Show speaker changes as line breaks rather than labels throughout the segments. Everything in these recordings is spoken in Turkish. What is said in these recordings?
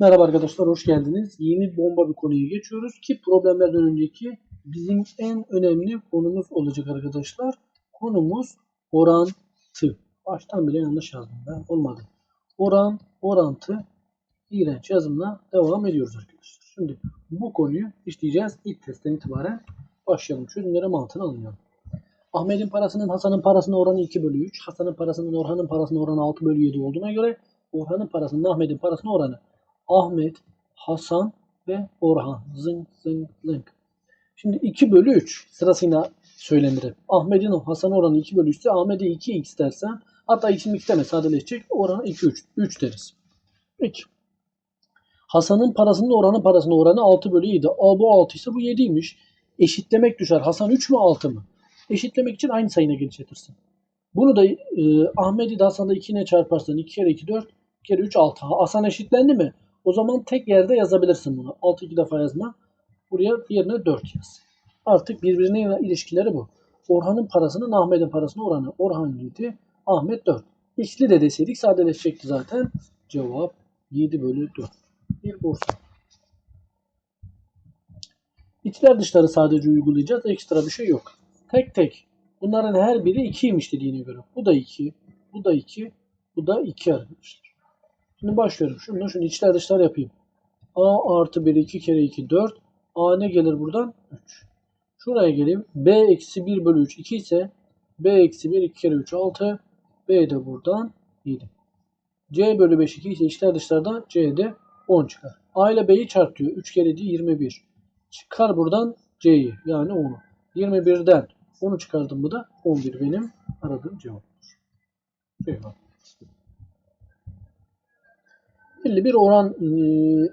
Merhaba arkadaşlar, hoş geldiniz. Yeni bomba bir konuya geçiyoruz ki problemlerden önceki bizim en önemli konumuz olacak arkadaşlar. Konumuz orantı. Baştan bile yanlış yazdım ben. Olmadı. Oran, orantı, iğrenç yazımla devam ediyoruz arkadaşlar. Şimdi bu konuyu işleyeceğiz. İlk testten itibaren başlayalım. Çözümlere mantığını anlayalım. Ahmet'in parasının Hasan'ın parasına oranı 2 bölü 3. Hasan'ın parasının Orhan'ın parasına oranı 6 bölü 7 olduğuna göre Orhan'ın parasının Ahmet'in parasına oranı Ahmet, Hasan ve Orhan. Zınk zınk zınk. Şimdi 2 bölü 3 sırasıyla söylenir. Ahmet'in Hasan oranı 2 bölü 3 ise Ahmet'e 2x dersen hatta x'in x deme sadeleşecek oranı 2 3. 3 deriz. Peki. Hasan'ın parasının oranı parasının oranı 6 bölü 7. A bu 6 ise bu 7'ymiş. Eşitlemek düşer. Hasan 3 mü 6 mı? Eşitlemek için aynı sayına genişletirsin. Bunu da e, Ahmet'i de Hasan'da 2 ile çarparsan 2 kere 2 4 2 kere 3 6. Hasan eşitlendi mi? O zaman tek yerde yazabilirsin bunu. 6 iki defa yazma. Buraya yerine 4 yaz. Artık birbirine ilişkileri bu. Orhan'ın parasının Ahmet'in parasına oranı. Orhan 7, Ahmet 4. İkili de deseydik sadeleşecekti zaten. Cevap 7 bölü 4. Bir Bursa. İçler dışları sadece uygulayacağız. Ekstra bir şey yok. Tek tek. Bunların her biri 2'ymiş dediğine göre. Bu da 2, bu da 2, bu da 2 arkadaşlar. Şimdi başlıyorum. Şunu şunu içler dışlar yapayım. A artı 1 2 kere 2 4. A ne gelir buradan? 3. Şuraya geleyim. B eksi 1 bölü 3 2 ise B eksi 1 2 kere 3 6. B de buradan 7. C bölü 5 2 ise içler dışlardan C'de 10 çıkar. A ile B'yi çarpıyor. 3 kere 7 21. Çıkar buradan C'yi yani 10'u. 21'den 10'u çıkardım bu da 11 benim aradığım cevaptır. Cevap. Belli bir oran e,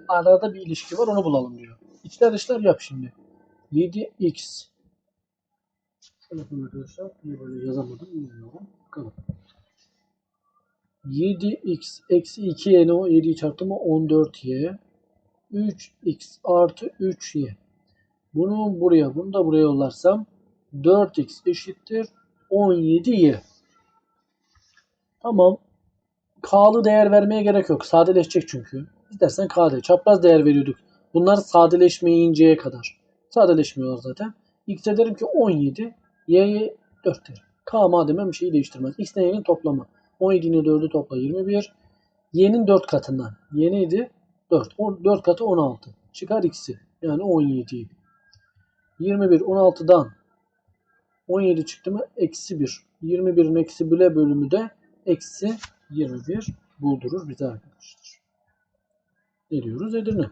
arada bir ilişki var onu bulalım diyor. İçler dışlar yap şimdi. 7x Şöyle arkadaşlar. Niye böyle yazamadım bilmiyorum. Bakalım. 7x eksi 2y ne o? 7'yi çarptım mı 14y. 3x artı 3y. Bunu buraya, bunu da buraya yollarsam 4x eşittir 17y. Tamam. K'lı değer vermeye gerek yok. Sadeleşecek çünkü. İstersen K de. Çapraz değer veriyorduk. Bunlar sadeleşmeyinceye kadar. Sadeleşmiyorlar zaten. X'e derim ki 17. Y'ye 4 derim. K madem bir şeyi değiştirmez. X ile Y'nin toplamı. 17 ile 4'ü topla 21. Y'nin 4 katından. Y neydi? 4. 4 katı 16. Çıkar X'i. Yani 17'yi. 21 16'dan 17 çıktı mı? Eksi 1. 21'in eksi bile bölümü de eksi 21 buldurur bize arkadaşlar. Ne diyoruz? Edirne.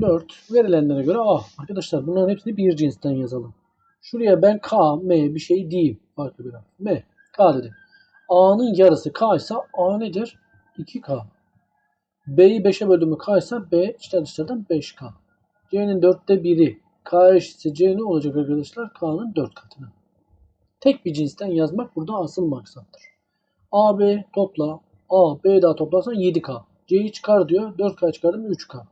4. Verilenlere göre A. Arkadaşlar bunların hepsini bir cinsten yazalım. Şuraya ben K, M bir şey diyeyim. Farklı bir. M. K dedim. A'nın yarısı K ise A nedir? 2K. B'yi 5'e böldüğümü K ise B içler dışlardan 5K. C'nin 4'te 1'i K eşitse C ne olacak arkadaşlar? K'nın 4 katına. Tek bir cinsten yazmak burada asıl maksattır. A, B topla. A, B daha toplarsan 7K. C'yi çıkar diyor. 4K çıkardım 3K.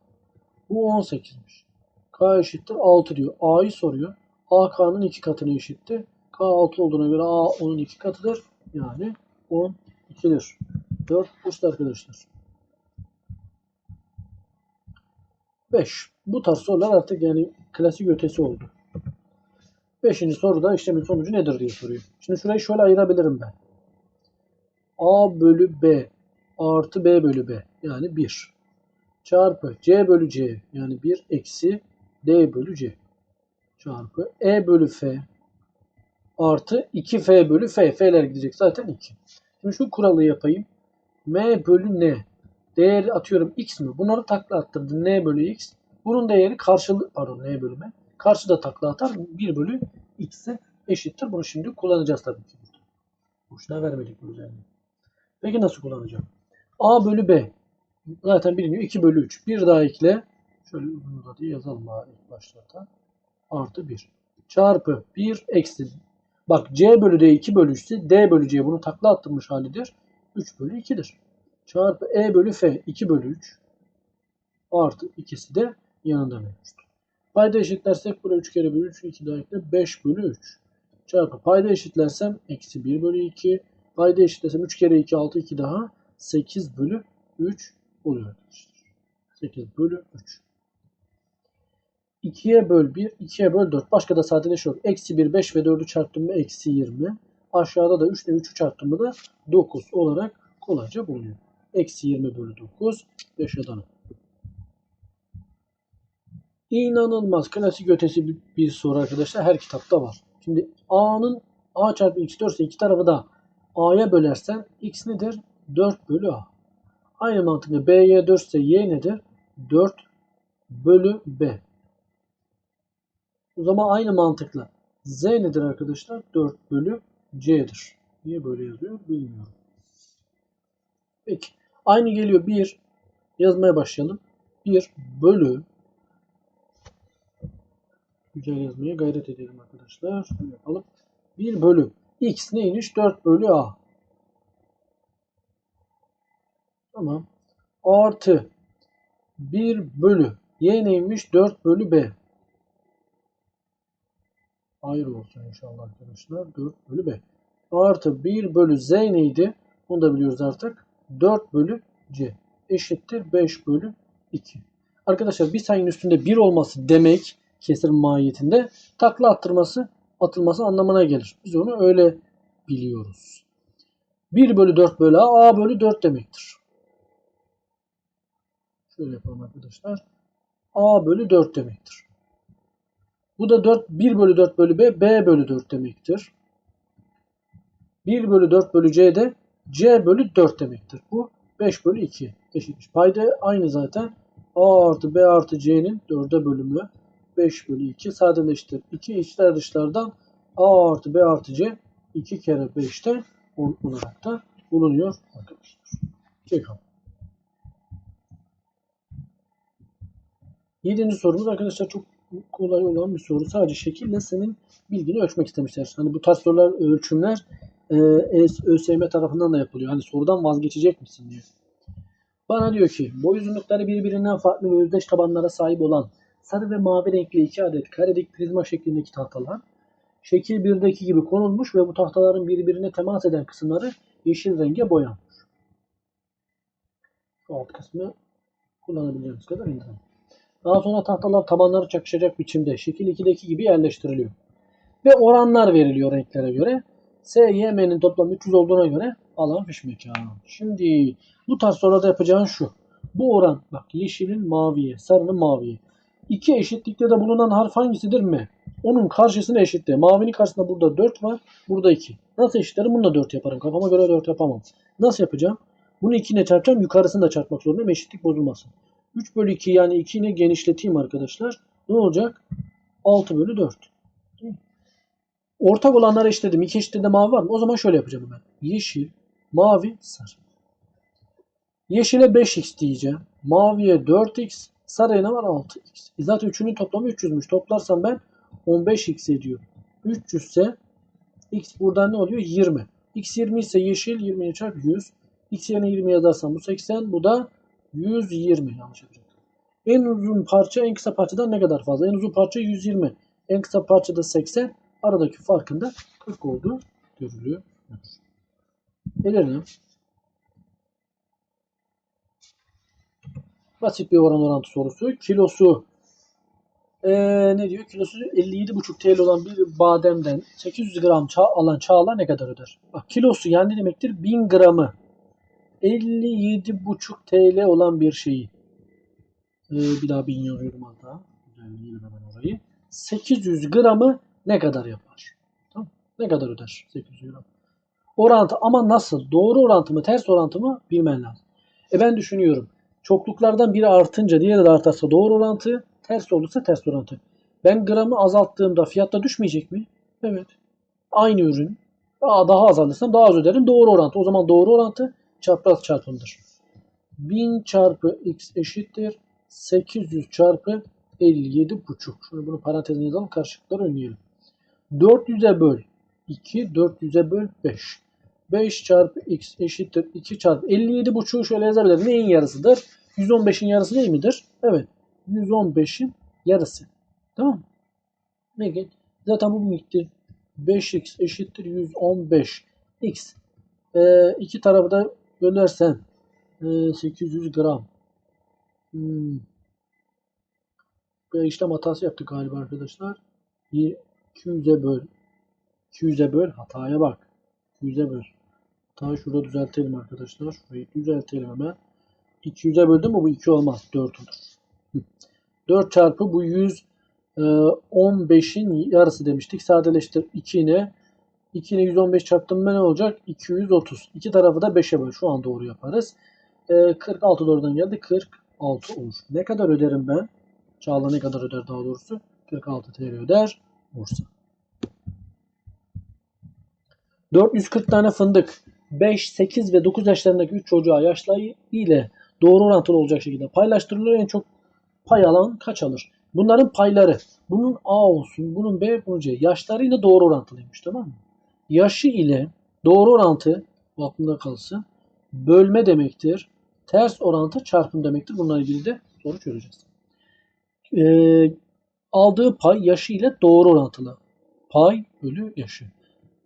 Bu 18'miş. K eşittir 6 diyor. A'yı soruyor. A K'nın 2 katına eşitti. K 6 olduğuna göre A onun 2 katıdır. Yani 12'dir. 4 uçtu arkadaşlar. 5. Bu tarz sorular artık yani klasik ötesi oldu. Beşinci soruda işlemin sonucu nedir diye soruyor. Şimdi şurayı şöyle ayırabilirim ben. A bölü B artı B bölü B yani 1 çarpı C bölü C yani 1 eksi D bölü C çarpı E bölü F artı 2F bölü F. F'ler gidecek zaten 2. Şimdi şu kuralı yapayım. M bölü N değeri atıyorum X mi? Bunları takla attırdım. N bölü X. Bunun değeri karşılığı pardon N bölü M. Karşıda takla atar 1 bölü x'e eşittir. Bunu şimdi kullanacağız tabii ki. Boşuna vermedik bu özelliği. Peki nasıl kullanacağım? A bölü B. Zaten biliniyor. 2 bölü 3. Bir daha ekle. Şöyle bunu da diye yazalım bari ilk başlarda. Artı 1. Çarpı 1 eksi. Bak C bölü D 2 bölü 3 ise D bölü C bunu takla attırmış halidir. 3 bölü 2'dir. Çarpı E bölü F 2 bölü 3. Artı ikisi de yanında mevcuttur. Payda eşitlersek buraya 3 kere 1 3 2 daha ekle 5 bölü 3. Çarpı payda eşitlersem eksi 1 bölü 2. Payda eşitlersem 3 kere 2 6 2 daha 8 bölü 3 oluyor arkadaşlar. 8 bölü 3. 2'ye böl 1, 2'ye böl 4. Başka da sadeleş yok. Eksi 1, 5 ve 4'ü çarptım mı eksi 20. Aşağıda da 3 ile 3'ü çarptım mı da 9 olarak kolayca bulunuyor. Eksi 20 bölü 9, 5 Adana. İnanılmaz klasik ötesi bir, bir soru arkadaşlar. Her kitapta var. Şimdi A'nın A çarpı X 4 ise iki tarafı da A'ya bölersen X nedir? 4 bölü A. Aynı mantıkla B'ye 4 ise Y nedir? 4 bölü B. O zaman aynı mantıkla Z nedir arkadaşlar? 4 bölü C'dir. Niye böyle yazıyor bilmiyorum. Peki. Aynı geliyor 1. Yazmaya başlayalım. 1 bölü Güzel yazmaya gayret edelim arkadaşlar. Şöyle yapalım. 1 bölü x neymiş? 4 bölü a. Tamam. Artı 1 bölü y neymiş? 4 bölü b. Ayrı olsun inşallah arkadaşlar. 4 bölü b. Artı 1 bölü z neydi? Onu da biliyoruz artık. 4 bölü c. Eşittir 5 bölü 2. Arkadaşlar bir sayının üstünde 1 olması demek kesir mahiyetinde takla attırması atılması anlamına gelir. Biz onu öyle biliyoruz. 1 bölü 4 bölü A, A bölü 4 demektir. Şöyle yapalım arkadaşlar. A bölü 4 demektir. Bu da 4, 1 bölü 4 bölü B, B bölü 4 demektir. 1 bölü 4 bölü C de C bölü 4 demektir. Bu 5 bölü 2 eşitmiş. Payda aynı zaten. A artı B artı C'nin 4'e bölümü 5 bölü 2 sadeleştir. 2 içler dışlardan A artı B artı C 2 kere 5'te 10 olarak da bulunuyor arkadaşlar. Çekalım. Yedinci sorumuz arkadaşlar çok kolay olan bir soru. Sadece şekille senin bilgini ölçmek istemişler. Hani bu tarz sorular, ölçümler e, ÖSYM tarafından da yapılıyor. Hani sorudan vazgeçecek misin diye. Bana diyor ki boy uzunlukları birbirinden farklı ve özdeş tabanlara sahip olan sarı ve mavi renkli iki adet karedik prizma şeklindeki tahtalar şekil 1'deki gibi konulmuş ve bu tahtaların birbirine temas eden kısımları yeşil renge boyanmış. Şu alt kısmı kullanabileceğimiz kadar indirelim. Daha sonra tahtalar tabanları çakışacak biçimde şekil 2'deki gibi yerleştiriliyor. Ve oranlar veriliyor renklere göre. S, Y, M'nin toplam 300 olduğuna göre alan fiş mekanı. Şimdi bu tarz sorularda yapacağın şu. Bu oran bak yeşilin maviye, sarının maviye. İki eşitlikte de bulunan harf hangisidir mi? Onun karşısına eşitte. Mavinin karşısında burada 4 var. Burada 2. Nasıl eşitlerim? Bunu da 4 yaparım. Kafama göre 4 yapamam. Nasıl yapacağım? Bunu 2 ile çarpacağım. Yukarısını da çarpmak zorundayım. Eşitlik bozulmasın. 3 bölü 2 yani 2 ile genişleteyim arkadaşlar. Ne olacak? 6 bölü 4. Ortak olanlara eşitledim. 2 eşitte de mavi var mı? O zaman şöyle yapacağım ben. Yeşil, mavi, sarı. Yeşile 5x diyeceğim. Maviye 4x, sarıya ne var? 6x. E zaten üçünün toplamı 300'müş. Toplarsam ben 15x ediyor. 300 ise x buradan ne oluyor? 20. x 20 ise yeşil 20'ye çarp 100. x yerine 20 yazarsam bu 80. Bu da 120. Yanlış yapacağım. En uzun parça en kısa parçadan ne kadar fazla? En uzun parça 120. En kısa parçada 80. Aradaki farkın da 40 olduğu görülüyor. Elerim. Basit bir oran orantı sorusu. Kilosu ee, ne diyor? Kilosu 57,5 TL olan bir bademden 800 gram çağ alan Çağla ne kadar öder? Bak kilosu yani ne demektir? 1000 gramı 57,5 TL olan bir şeyi. Ee, bir daha 1000 yazıyorum hatta. Hemen orayı. 800 gramı ne kadar yapar? Tamam. Ne kadar öder 800 gram? Orantı ama nasıl? Doğru orantı mı, ters orantı mı bilmen lazım. E ben düşünüyorum. Çokluklardan biri artınca diğeri de artarsa doğru orantı, ters olursa ters orantı. Ben gramı azalttığımda fiyatta düşmeyecek mi? Evet. Aynı ürün. Daha, daha az alırsam daha az öderim. Doğru orantı. O zaman doğru orantı çapraz çarpımdır. 1000 çarpı x eşittir. 800 çarpı 57,5. Şunu bunu parantezine yazalım. Karşılıkları önleyelim. 400'e böl 2. 400'e böl 5. 5 çarpı x eşittir 2 çarpı 57,5'u şöyle yazabilirim. Neyin yarısıdır? 115'in yarısı değil midir? Evet. 115'in yarısı. Tamam mı? Peki. Zaten bu miktar 5x eşittir 115. x. Ee, iki tarafı da bölersen e, 800 gram. Hmm. İşlem hatası yaptık galiba arkadaşlar. 200'e böl. 200'e böl. Hataya bak. 200'e böl. Hatayı şurada düzeltelim arkadaşlar. Şurayı düzeltelim hemen. 200'e böldüm mü bu 2 olmaz. 4 olur. Hı. 4 çarpı bu 100 e, 15'in yarısı demiştik. Sadeleştir 2 ne? 2 ile 115 çarptım mı ne olacak? 230. İki tarafı da 5'e böl. Şu an doğru yaparız. E, 46 doğrudan geldi. 46 olur. Ne kadar öderim ben? Çağla ne kadar öder daha doğrusu? 46 TL öder. Bursa. 440 tane fındık 5, 8 ve 9 yaşlarındaki 3 çocuğa yaşları ile doğru orantılı olacak şekilde paylaştırılır. En çok pay alan kaç alır? Bunların payları. Bunun A olsun, bunun B, bunun C. Yaşlarıyla doğru orantılıymış tamam mı? Yaşı ile doğru orantı bu aklında kalsın. Bölme demektir. Ters orantı çarpım demektir. Bununla ilgili de soru çözeceğiz. Ee, aldığı pay yaşı ile doğru orantılı. Pay bölü yaşı.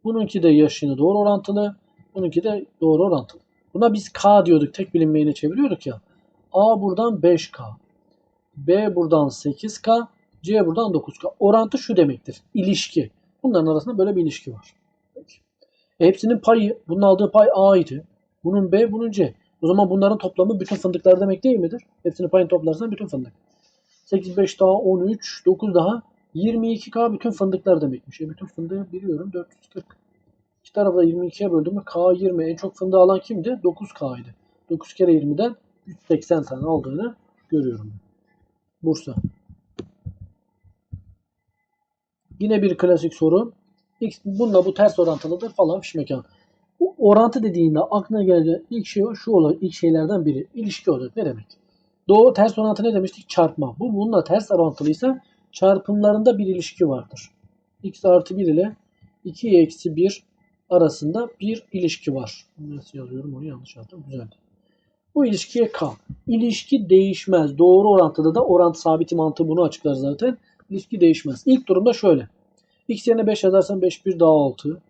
Bununki de yaşını doğru orantılı. Bununki de doğru orantılı. Buna biz K diyorduk. Tek bilinmeyene çeviriyorduk ya. A buradan 5K. B buradan 8K. C buradan 9K. Orantı şu demektir. İlişki. Bunların arasında böyle bir ilişki var. Peki. E, hepsinin payı, bunun aldığı pay A idi. Bunun B, bunun C. O zaman bunların toplamı bütün fındıklar demek değil midir? Hepsinin payını toplarsan bütün fındık. 8, 5 daha 13, 9 daha 22K bütün fındıklar demekmiş. E bütün fındığı biliyorum 440. İki tarafı da 22'ye böldüm mü K 20. En çok fındığı alan kimdi? 9K idi. 9 kere 20'den 180 tane aldığını görüyorum. Bursa. Yine bir klasik soru. X, bununla bu ters orantılıdır falan fişmekan. Bu orantı dediğinde aklına gelecek ilk şey şu olur. ilk şeylerden biri. ilişki olur. Ne demek? Doğru ters orantı ne demiştik? Çarpma. Bu bununla ters orantılıysa çarpımlarında bir ilişki vardır. x artı 1 ile 2 eksi 1 arasında bir ilişki var. Nasıl yazıyorum onu yanlış yazdım. Güzel. Bu ilişkiye K. İlişki değişmez. Doğru orantıda da orantı sabiti mantığı bunu açıklar zaten. İlişki değişmez. İlk durumda şöyle. X yerine 5 yazarsam 5 1 daha 6.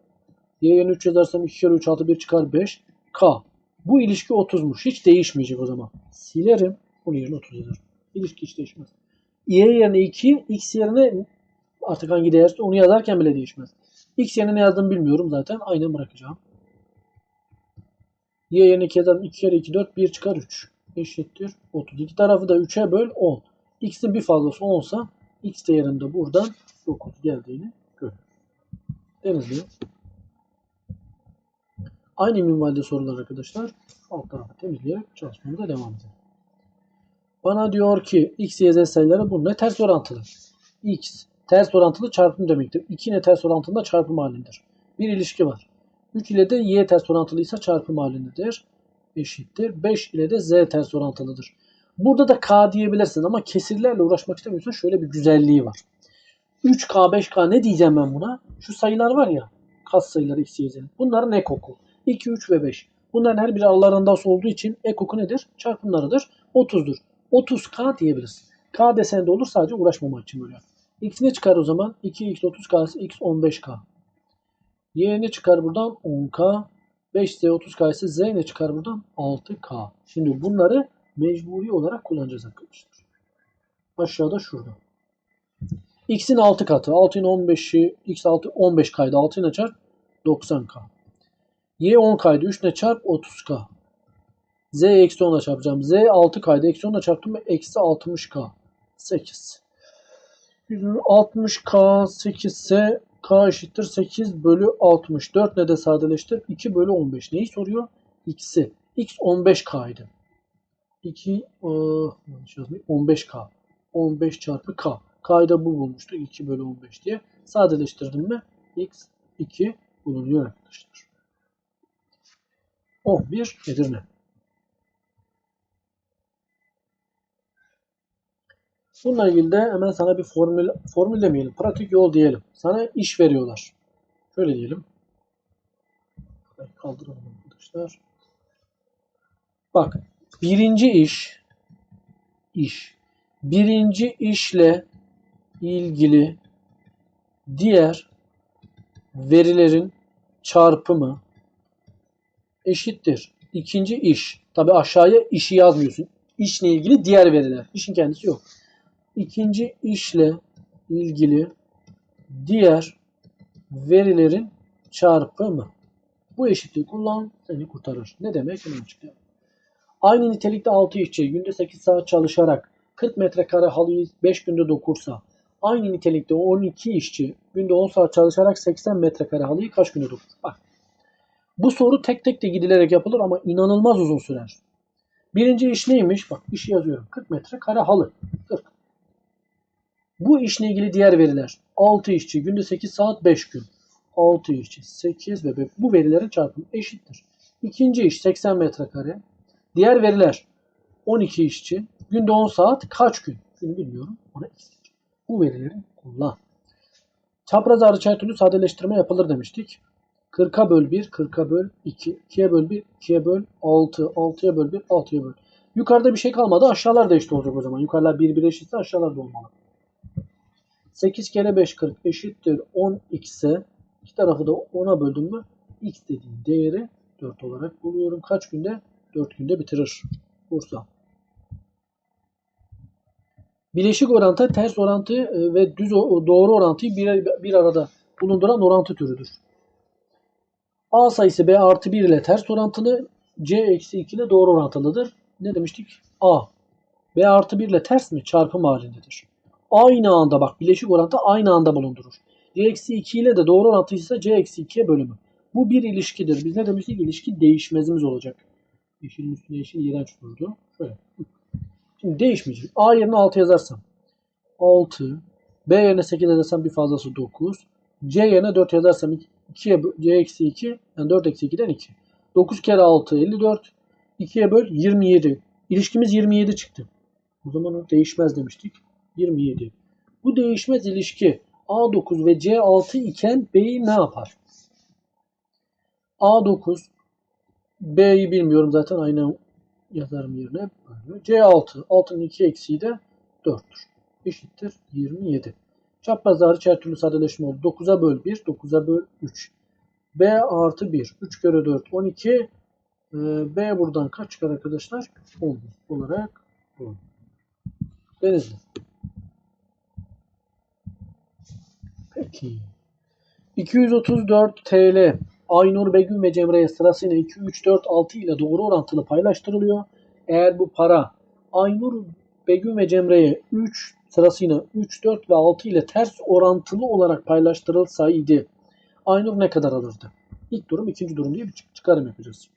Y yerine 3 yazarsam 2 kere 3 6 1 çıkar 5. K. Bu ilişki 30'muş. Hiç değişmeyecek o zaman. Silerim. Bunun yerine 30 yazarım. İlişki hiç değişmez. Y yerine 2, X yerine artık hangi değerse onu yazarken bile değişmez. X yerine ne yazdığımı bilmiyorum zaten. Aynen bırakacağım. Y yerine 2 yazarım. 2 kere 2 4 1 çıkar 3. Eşittir 30. İki tarafı da 3'e böl 10. X'in bir fazlası 10 olsa X değerinde buradan 9 geldiğini görüyoruz. Denizli. Aynı minvalde sorular arkadaşlar. Alt tarafı temizleyerek çalışmamıza devam edelim. Bana diyor ki x, y, z sayıları bununla ters orantılı. x ters orantılı çarpım demektir. 2 ile ters orantında çarpım halindedir. Bir ilişki var. 3 ile de y ters orantılıysa çarpım halindedir. Eşittir. 5 ile de z ters orantılıdır. Burada da k diyebilirsin ama kesirlerle uğraşmak istemiyorsan şöyle bir güzelliği var. 3k, 5k ne diyeceğim ben buna? Şu sayılar var ya. Kas sayıları x, y, z. Bunların ekoku. 2, 3 ve 5. Bunların her biri aralarında olduğu için ekoku nedir? Çarpımlarıdır. 30'dur. 30k diyebilirsin. K desen de olur sadece uğraşmamak için böyle. X ne çıkar o zaman? 2x 30k ise x 15k. Y ne çıkar buradan? 10k. 5z 30k ise z ne çıkar buradan? 6k. Şimdi bunları mecburi olarak kullanacağız arkadaşlar. Aşağıda şurada. X'in 6 katı. 6'ın 15'i x 6 15k'ydı. 6 ile çarp 90k. Y 10k'ydı. 3 ile çarp 30k. Z eksi 10'la çarpacağım. Z 6K'ydı. Eksi 10'la çarptım ve eksi 60K. 8. 60K 8 ise K eşittir 8 bölü 64 ne de sadeleştir? 2 bölü 15. Neyi soruyor? X'i. X 15K'ydı. 2 ıı, yanlış yazmayayım. 15K. 15 çarpı K. K'yı da bu bulmuştuk. 2 bölü 15 diye. Sadeleştirdim mi? X 2 bulunuyor arkadaşlar. 11 Edirne. Bununla ilgili de hemen sana bir formül, formül demeyelim, pratik yol diyelim. Sana iş veriyorlar. Şöyle diyelim. Kaldıralım arkadaşlar. Bak, birinci iş, iş, birinci işle ilgili diğer verilerin çarpımı eşittir. İkinci iş. Tabi aşağıya işi yazmıyorsun. İşle ilgili diğer veriler. İşin kendisi yok. İkinci işle ilgili diğer verilerin çarpımı. Bu eşitliği kullan seni kurtarır. Ne demek? Hemen açıklayalım. Aynı nitelikte 6 işçi günde 8 saat çalışarak 40 metrekare halıyı 5 günde dokursa aynı nitelikte 12 işçi günde 10 saat çalışarak 80 metrekare halıyı kaç günde dokur? Bak. Bu soru tek tek de gidilerek yapılır ama inanılmaz uzun sürer. Birinci iş neymiş? Bak işi yazıyorum. 40 metrekare halı. 40. Bu işle ilgili diğer veriler. 6 işçi günde 8 saat 5 gün. 6 işçi 8 ve bu verilerin çarpımı eşittir. İkinci iş 80 metrekare. Diğer veriler 12 işçi günde 10 saat kaç gün? Günü bilmiyorum. Ona. Bu verileri kullan. Çapraz hariç türlü sadeleştirme yapılır demiştik. 40'a böl 1, 40'a böl 2, 2'ye böl 1, 2'ye böl 6, 6'ya böl 1, 6'ya böl. Yukarıda bir şey kalmadı. Aşağılar da eşit olacak o zaman. Yukarılar 1, 1 eşitse aşağılar da olmalı. 8 kere 5 40 eşittir 10 x'e iki tarafı da 10'a böldüm mü x dediğim değeri 4 olarak buluyorum. Kaç günde? 4 günde bitirir. Bursa. Bileşik orantı ters orantı e, ve düz doğru orantıyı bir, bir arada bulunduran orantı türüdür. A sayısı B artı 1 ile ters orantılı, C eksi 2 ile doğru orantılıdır. Ne demiştik? A. B artı 1 ile ters mi? Çarpım halindedir. Aynı anda bak bileşik orantı aynı anda bulundurur. C eksi 2 ile de doğru orantıysa C eksi 2'ye bölümü. Bu bir ilişkidir. Biz ne demiştik? İlişki değişmezimiz olacak. Yeşilin üstüne yeşil iğrenç durdu. Şöyle. Şimdi değişmeyecek. A yerine 6 yazarsam 6. B yerine 8 yazarsam bir fazlası 9. C yerine 4 yazarsam 2'ye C eksi 2 yani 4 eksi 2'den 2. 9 kere 6 54. 2'ye böl 27. İlişkimiz 27 çıktı. O zaman o değişmez demiştik. 27. Bu değişmez ilişki A9 ve C6 iken B'yi ne yapar? A9 B'yi bilmiyorum zaten aynı yazarım yerine. Böyle. C6. 6'nın 2 eksiği de 4'tür. Eşittir 27. Çapraz hariç her türlü sadeleşme oldu. 9'a böl 1, 9'a böl 3. B artı 1. 3 kere 4, 12. Ee, B buradan kaç çıkar arkadaşlar? 11 olarak bulun. Denizli. Peki. 234 TL Aynur Begüm ve Cemre'ye sırasıyla 2, 3, 4, 6 ile doğru orantılı paylaştırılıyor. Eğer bu para Aynur Begüm ve Cemre'ye 3 sırasıyla 3, 4 ve 6 ile ters orantılı olarak paylaştırılsaydı Aynur ne kadar alırdı? İlk durum, ikinci durum diye bir çık- çıkarım yapacağız.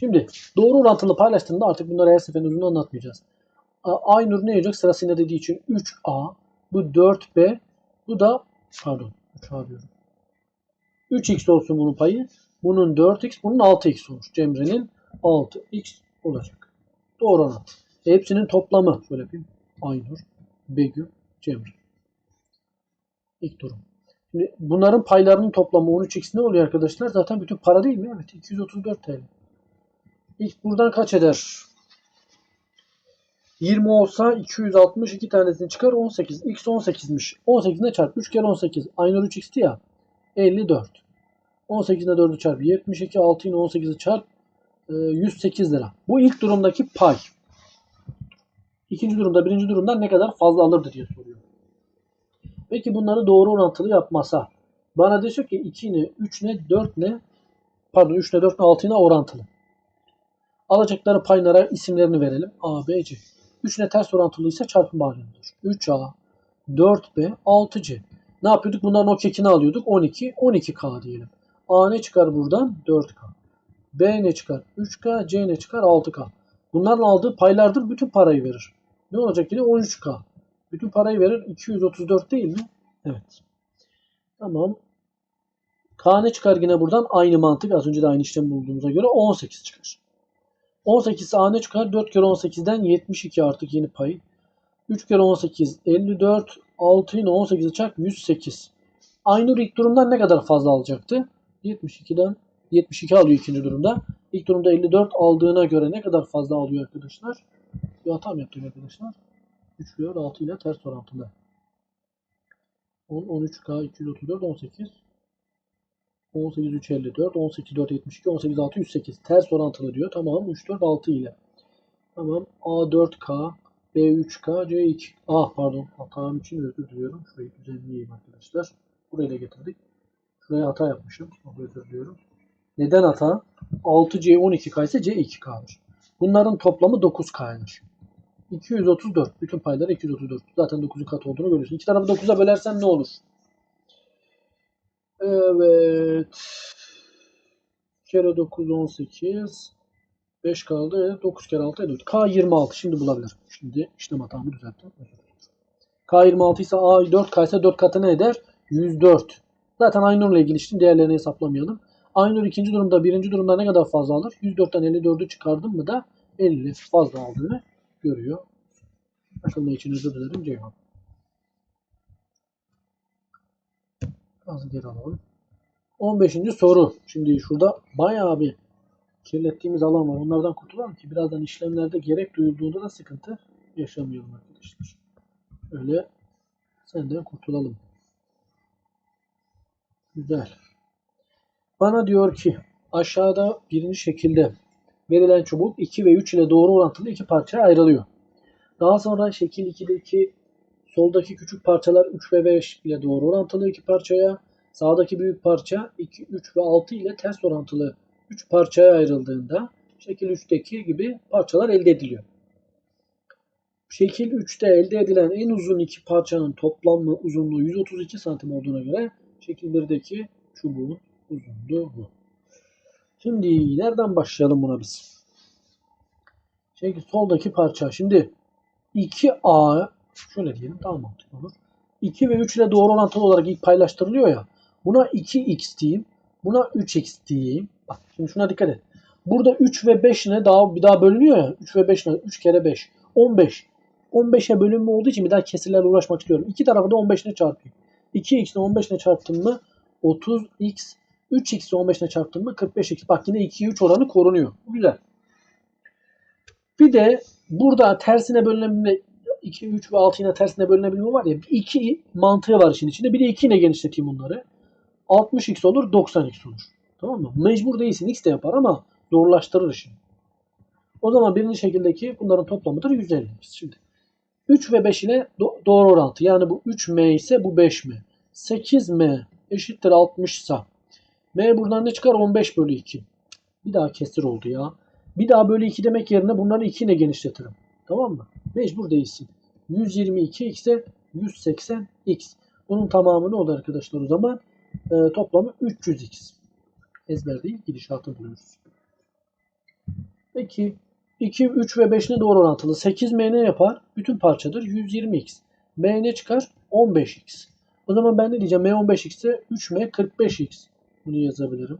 Şimdi doğru orantılı paylaştığında artık bunları her seferinde uzun anlatmayacağız. Aynur ne olacak? Sırasıyla dediği için 3A, bu 4B, bu da pardon 3A diyorum. 3x olsun bunun payı. Bunun 4x, bunun 6x olur. Cemre'nin 6x olacak. Doğru orantı. E, hepsinin toplamı. Şöyle yapayım. Aynur, Begüm, Cemre. İlk durum. Şimdi bunların paylarının toplamı 13x ne oluyor arkadaşlar? Zaten bütün para değil mi? Evet. 234 TL. İlk buradan kaç eder? 20 olsa 260 iki tanesini çıkar 18. X 18'miş. 18 ne çarp? 3 kere 18. Aynur 3x'ti ya. 54. 18 ile 4'ü çarp 72. 6 ile 18'i çarp e, 108 lira. Bu ilk durumdaki pay. İkinci durumda birinci durumdan ne kadar fazla alırdı diye soruyor. Peki bunları doğru orantılı yapmasa bana diyor ki 2 ne 3 ne 4 ne pardon 3 ne 4 ne 6 ne orantılı. Alacakları paylara isimlerini verelim. A, B, C. 3 ne ters orantılıysa çarpım halindedir. 3A, 4B, 6C. Ne yapıyorduk? Bunların o kekini alıyorduk. 12, 12K diyelim. A ne çıkar buradan? 4K. B ne çıkar? 3K. C ne çıkar? 6K. Bunların aldığı paylardır bütün parayı verir. Ne olacak yine? 13K. Bütün parayı verir. 234 değil mi? Evet. Tamam. K ne çıkar yine buradan? Aynı mantık. Az önce de aynı işlemi bulduğumuza göre 18 çıkar. 18 A ne çıkar? 4 kere 18'den 72 artık yeni pay. 3 kere 18 54. 6 yine 18'i çarp 108. Aynur ilk durumdan ne kadar fazla alacaktı? 72'den 72 alıyor ikinci durumda. İlk durumda 54 aldığına göre ne kadar fazla alıyor arkadaşlar? Bir hata mı yaptık arkadaşlar? 3 bölü 6 ile ters orantılı. 10, 13K, 234, 18. 18 3 54, 18 4 72, 18 6 108. Ters orantılı diyor. Tamam 3 4 6 ile. Tamam A4K, B3K, C2. Ah pardon hatam için özür diliyorum. Şurayı düzenleyeyim arkadaşlar. Buraya da getirdik. Şuraya hata yapmışım. Özür diliyorum. Neden hata? 6C12K ise C2K'mış. Bunların toplamı 9K'ymış. 234. Bütün payları 234. Zaten 9'un katı olduğunu görüyorsun. İki tarafı 9'a bölersen ne olur? Evet. Kere 9 18. 5 kaldı. 9 kere 6 14. K 26. Şimdi bulabilirim. Şimdi işlem hatamı düzelttim. K 26 ise A 4 K ise 4 katı ne eder? 104. Zaten Aynur'la ilgili için değerlerini hesaplamayalım. Aynur ikinci durumda birinci durumda ne kadar fazla alır? 104'ten 54'ü çıkardım mı da 50 fazla aldığını görüyor. Akıllı için özür dilerim Ceyhan. Az geri alalım. 15. soru. Şimdi şurada bayağı bir kirlettiğimiz alan var. Onlardan kurtulalım ki birazdan işlemlerde gerek duyulduğunda da sıkıntı yaşamayalım arkadaşlar. Öyle senden kurtulalım. Güzel. Bana diyor ki aşağıda birinci şekilde verilen çubuk 2 ve 3 ile doğru orantılı iki parçaya ayrılıyor. Daha sonra şekil 2'deki soldaki küçük parçalar 3 ve 5 ile doğru orantılı iki parçaya, sağdaki büyük parça 2, 3 ve 6 ile ters orantılı 3 parçaya ayrıldığında şekil 3'teki gibi parçalar elde ediliyor. Şekil 3'te elde edilen en uzun iki parçanın toplam uzunluğu 132 santim olduğuna göre şekil 1'deki çubuğun uzunluğu bu. Şimdi nereden başlayalım buna biz? Şekil soldaki parça. Şimdi 2A şöyle diyelim daha mantıklı olur. 2 ve 3 ile doğru orantılı olarak ilk paylaştırılıyor ya. Buna 2x diyeyim. Buna 3x diyeyim. Bak şimdi şuna dikkat et. Burada 3 ve 5 ne daha bir daha bölünüyor ya. 3 ve 5 ne? 3 kere 5. 15. 15'e bölünme olduğu için bir daha kesirlerle uğraşmak istiyorum. İki tarafı da 15 ile çarpayım. 2x ile 15 ile çarptım mı 30x 3x ile 15 ile çarptım mı 45x. Bak yine 2'ye 3 oranı korunuyor. Bu Güzel. Bir de burada tersine bölünebilme 2, 3 ve 6 yine tersine bölünebilme var ya. 2 mantığı var işin içinde. Bir de 2 ile genişleteyim bunları. 60x olur 90x olur. Tamam mı? Mecbur değilsin. X de yapar ama zorlaştırır işini. O zaman birinci şekildeki bunların toplamıdır 150. Şimdi 3 ve 5 ile do- doğru orantı. Yani bu 3m ise bu 5m. 8m eşittir 60 ise m buradan ne çıkar? 15 bölü 2. Bir daha kesir oldu ya. Bir daha bölü 2 demek yerine bunları 2 ile genişletirim. Tamam mı? Mecbur değilsin. 122 x'e 180 x. Bunun tamamı ne oldu arkadaşlar o zaman? Ee, toplamı 300 x. Ezber değil gidişatı buluyoruz. Peki 2, 3 ve 5 ne doğru orantılı? 8m ne yapar? Bütün parçadır. 120x. m ne çıkar? 15x. O zaman ben ne diyeceğim? m 15x ise 3m 45x. Bunu yazabilirim.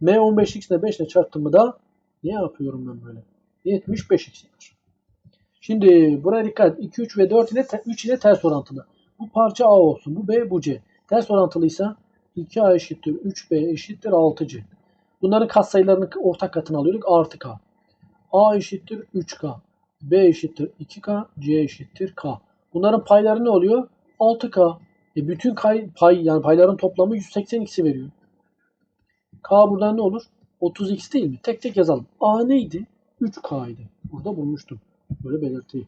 m 15x ile 5 ile çarptım mı da ne yapıyorum ben böyle? 75x yapar. Şimdi buraya dikkat. 2, 3 ve 4 ile 3 ile ters orantılı. Bu parça A olsun. Bu B, bu C. Ters orantılıysa 2A eşittir 3B eşittir 6C. Bunların katsayılarını ortak katını alıyorduk. Artı K. A eşittir 3K. B eşittir 2K. C eşittir K. Bunların payları ne oluyor? 6K. E bütün kay, pay yani payların toplamı 180x'i veriyor. K buradan ne olur? 30x değil mi? Tek tek yazalım. A neydi? 3K idi. Burada bulmuştum. Böyle belirteyim.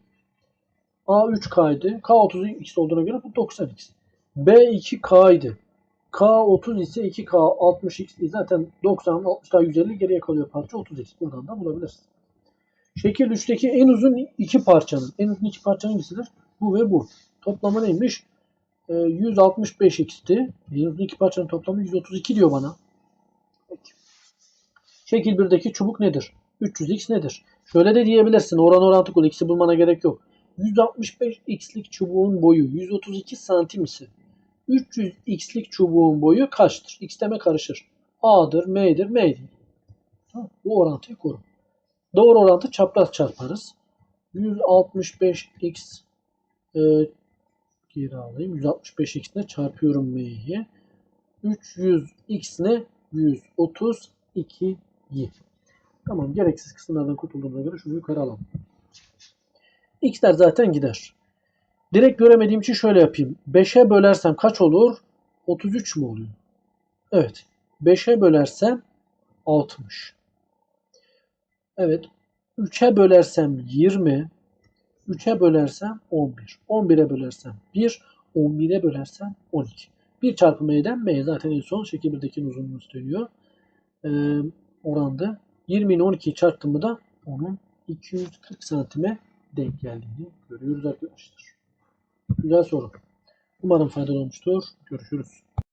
A 3K idi. K 30x olduğuna göre bu 90x. B 2K idi. K 30 ise 2K 60x zaten 90 60 daha 150 geriye kalıyor parça 30x. Buradan da bulabiliriz. Şekil 3'teki en uzun iki parçanın. En uzun iki parça hangisidir? Bu ve bu. Toplamı neymiş? Ee, 165x'ti. En uzun iki parçanın toplamı 132 diyor bana. Peki. Şekil 1'deki çubuk nedir? 300x nedir? Şöyle de diyebilirsin. Oran orantı kolu. X'i bulmana gerek yok. 165x'lik çubuğun boyu 132 santim ise 300x'lik çubuğun boyu kaçtır? X deme karışır. A'dır, M'dir, M'dir. Bu orantıyı koru. Doğru orantı çapraz çarparız. 165x e, geri alayım. 165x ne çarpıyorum M'yi. 300x ne? 132 y. Tamam gereksiz kısımlardan kurtulduğumuza göre şunu yukarı alalım. X'ler zaten gider. Direkt göremediğim için şöyle yapayım. 5'e bölersem kaç olur? 33 mu oluyor? Evet. 5'e bölersem 60. Evet. 3'e bölersem 20. 3'e bölersem 11. 11'e bölersem 1. 11'e bölersem 12. 1 çarpı m'den m zaten en son şekil 1'dekinin uzunluğunu söylüyor. Ee, oranda 20'nin 12'yi çarptığımda da onun 240 santime denk geldiğini görüyoruz arkadaşlar. Güzel soru. Umarım faydalı olmuştur. Görüşürüz.